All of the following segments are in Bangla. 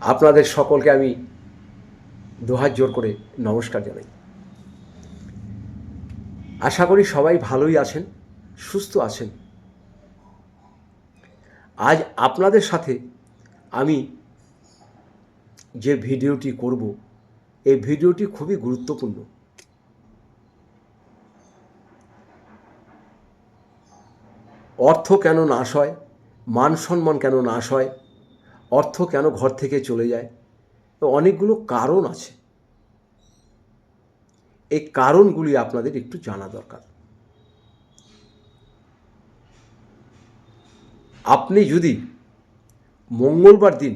আপনাদের সকলকে আমি দুহাত জোর করে নমস্কার জানাই। আশা করি সবাই ভালোই আছেন, সুস্থ আছেন। আজ আপনাদের সাথে আমি যে ভিডিওটি করব, এই ভিডিওটি খুবই গুরুত্বপূর্ণ। অর্থ কেন নাশ হয়, মান সম্মান কেন নাশ হয় অর্থ কেন ঘর থেকে চলে যায়? তো অনেকগুলো কারণ আছে। এই কারণগুলি আপনাদের একটু জানা দরকার। আপনি যদি মঙ্গলবার দিন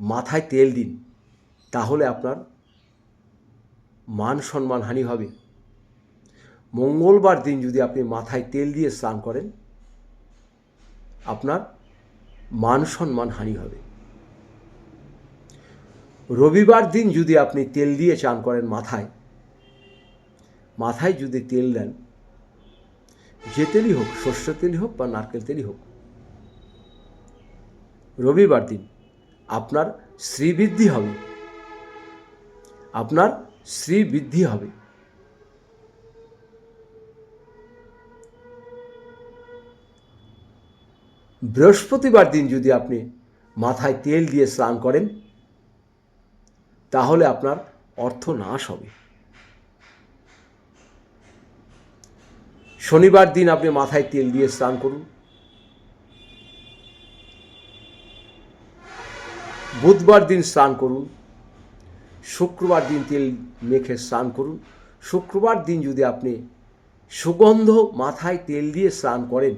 মাথায় তেল দিন, তাহলে আপনার মান সম্মান হানি হবে। মঙ্গলবার দিন যদি আপনি মাথায় তেল দিয়ে স্নান করেন, আপনার মান সম্মান হানি হবে। রবিবার দিন যদি আপনি তেল দিয়ে চান করেন মাথায় মাথায় যদি তেল দেন, যে তেলই হোক, শস্য তেলই হোক বা নারকেল তেলই হোক, রবিবার দিন আপনার শ্রীবৃদ্ধি হবে। আপনার শ্রীবৃদ্ধি হবে। বৃহস্পতিবার দিন যদি আপনি মাথায় তেল দিয়ে স্নান করেন, তাহলে আপনার অর্থ নাশ হবে। শনিবার দিন আপনি মাথায় তেল দিয়ে স্নান করুন। বুধবার দিন স্নান করুন। শুক্রবার দিন তেল মেখে স্নান করুন। শুক্রবার দিন যদি আপনি সুগন্ধ মাথায় তেল দিয়ে স্নান করেন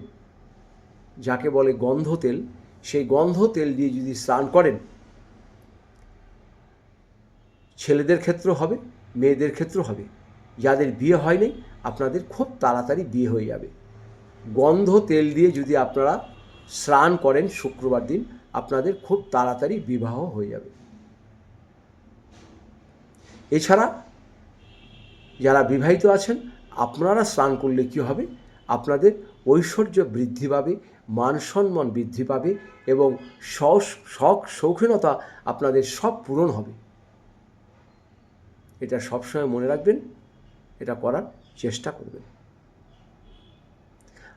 যাকে বলে গন্ধ তেল সেই গন্ধ তেল দিয়ে যদি স্নান করেন, ছেলেদের ক্ষেত্র হবে, মেয়েদের ক্ষেত্র হবে। যাদের বিয়ে হয়নি, আপনাদের খুব তাড়াতাড়ি বিয়ে হয়ে যাবে। গন্ধ তেল দিয়ে যদি আপনারা স্নান করেন শুক্রবার দিন, আপনাদের খুব তাড়াতাড়ি বিবাহ হয়ে যাবে। এছাড়া যারা বিবাহিত আছেন, আপনারা স্নান করলে কী হবে? আপনাদের ঐশ্বর্য বৃদ্ধি পাবে মান সম্মান বৃদ্ধি পাবে এবং শখ, শৌখিনতা আপনাদের সব পূরণ হবে। এটা সবসময় মনে রাখবেন, এটা করার চেষ্টা করবেন।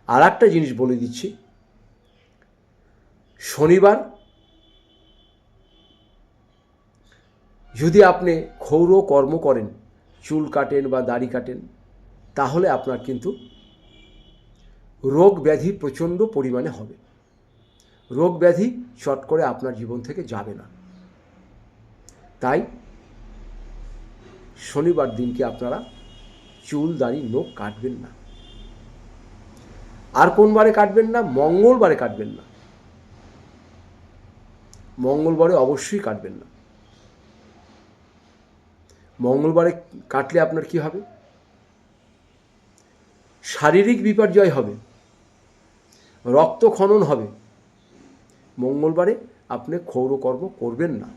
আর একটা জিনিস বলে দিচ্ছি, শনিবার যদি আপনি ক্ষৌর কর্ম করেন, চুল কাটেন বা দাড়ি কাটেন, তাহলে আপনার কিন্তু রোগ ব্যাধি প্রচণ্ড পরিমাণে হবে। রোগ ব্যাধি চট করে আপনার জীবন থেকে যাবে না। তাই শনিবার দিনকে আপনারা চুল, দাড়ি, নখ কাটবেন না। আর কোন বারে কাটবেন না? মঙ্গলবারে কাটবেন না। মঙ্গলবারে অবশ্যই কাটবেন না। মঙ্গলবারে কাটলে আপনার কি হবে? শারীরিক বিপর্যয় হবে। রক্ত খনন হবে। মঙ্গলবারে আপনি ক্ষৌরকর্ম করবেন না।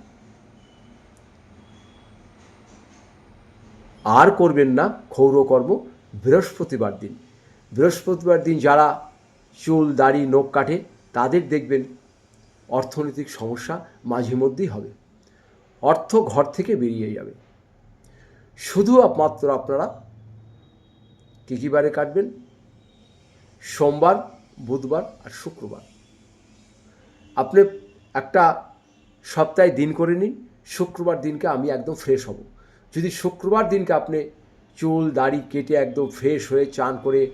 আর করবেন না ক্ষৌরকর্ম বৃহস্পতিবার দিন। বৃহস্পতিবার দিন যারা চুল, দাড়ি, নখ কাটে, তাদের দেখবেন অর্থনৈতিক সমস্যা মাঝে মধ্যেই হবে। অর্থ ঘর থেকে বেরিয়ে যাবে। শুধু মাত্র আপনারা কী কী বারে কাটবেন। সোমবার বুধবার আর শুক্রবার। আপনি একটা সপ্তাহে দিন করে নিন, শুক্রবার দিনকে আমি একদম ফ্রেশ হব। যদি শুক্রবার দিনকে আপনি চুল, দাড়ি কেটে একদম ফ্রেশ হয়ে চান করে,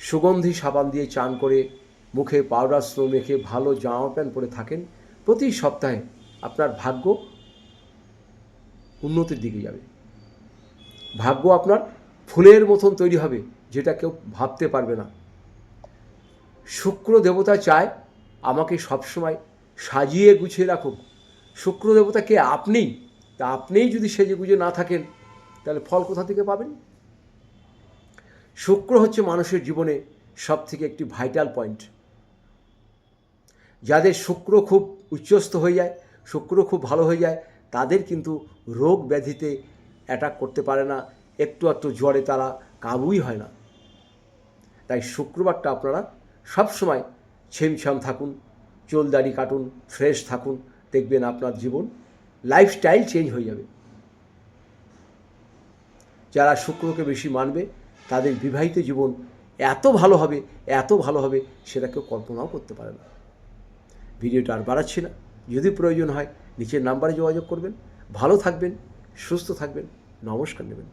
সুগন্ধি সাবান দিয়ে চান করে, মুখে পাউডার স্নো মেখে ভালো জামা প্যান্ট পরে থাকেন, প্রতি সপ্তাহে আপনার ভাগ্য উন্নতির দিকে যাবে। ভাগ্য আপনার ফুলের মতন তৈরি হবে, যেটা কেউ ভাবতে পারবে না। শুক্র দেবতা চায় আমাকে সবসময় সাজিয়ে গুছিয়ে রাখুক। শুক্র দেবতা কে আপনি? তা আপনিই যদি সেজে গুজে না থাকেন, তাহলে ফল কোথা থেকে পাবেন? শুক্র হচ্ছে মানুষের জীবনে সব থেকে একটি ভাইটাল পয়েন্ট। যাদের শুক্র খুব উচ্চস্থ হয়ে যায়, শুক্র খুব ভালো হয়ে যায়, তাদের কিন্তু রোগ ব্যাধিতে অ্যাটাক করতে পারে না, একটু একটু জ্বরে তারা কাবুই হয় না। তাই শুক্রবারটা আপনারা সবসময় ছেমছাম থাকুন চুল দাড়ি কাটুন, ফ্রেশ থাকুন, দেখবেন আপনার জীবন লাইফস্টাইল চেঞ্জ হয়ে যাবে। যারা শুক্রকে বেশি মানবে, তাদের বিবাহিত জীবন এত ভালো হবে, এত ভালো হবে, সেটা কেউ কল্পনাও করতে পারে না। ভিডিওটা আর বাড়াচ্ছি না। যদি প্রয়োজন হয়, নিচের নাম্বারে যোগাযোগ করবেন। ভালো থাকবেন, সুস্থ থাকবেন। নমস্কার নেবেন।